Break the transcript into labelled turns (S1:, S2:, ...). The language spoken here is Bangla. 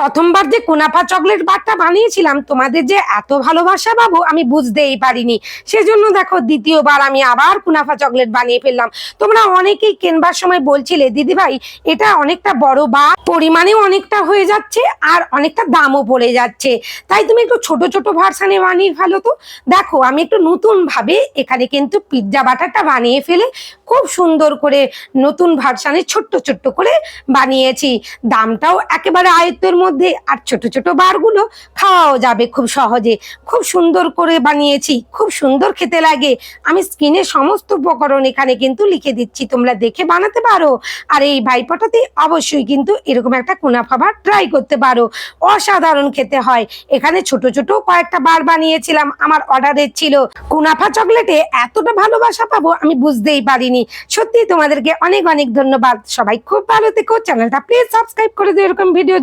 S1: প্রথমবার যে কুনাফা চকলেট বারটা বানিয়েছিলাম, তোমাদের যে এত ভালোবাসা পাবো আমি বুঝতেই পারিনি। সেজন্য দেখো, দ্বিতীয়বার আমি আবার কুনাফা চকলেট বানিয়ে ফেললাম। তোমরা অনেকেই কেনবার সময় বলছিলে দিদি ভাই এটা অনেকটা বড় বা, পরিমাণেও অনেকটা হয়ে যাচ্ছে আর অনেকটা দামও পড়ে যাচ্ছে। তাই তুমি একটু ছোট ছোট ভার্সানে বানিয়ে ফেলো তো। দেখো, আমি একটু নতুন ভাবে এখানে কিন্তু পিৎজা বাটারটা বানিয়ে ফেলে খুব সুন্দর করে নতুন ভার্সানে ছোট্ট ছোট্ট করে বানিয়েছি। দামটাও একেবারে আয়ত্তের মধ্যে আর ছোট ছোট বারগুলো খাওয়াও যাবে খুব সহজে। খুব সুন্দর করে বানিয়েছি, খুব সুন্দর খেতে লাগে। আমি স্কিনে সমস্ত উপকরণ এখানে কিন্তু লিখে দিচ্ছি, তোমরা দেখে বানাতে পারো। আর এই ভাইপটাতে অবশ্যই কিন্তু এরকম একটা কুনাফা বার ট্রাই করতে পারো। অসাধারণ খেতে হয়। এখানে ছোট ছোট কয়েকটা বার বানিয়েছিলাম, আমার অর্ডারের ছিল। কুনাফা চকলেটে এতটা ভালোবাসা পাবো আমি বুঝতেই পারিনি। সত্যি তোমাদেরকে অনেক অনেক ধন্যবাদ। সবাই খুব ভালো থেকো চ্যানেলটা প্লিজ সাবস্ক্রাইব করে দিও, এরকম ভিডিও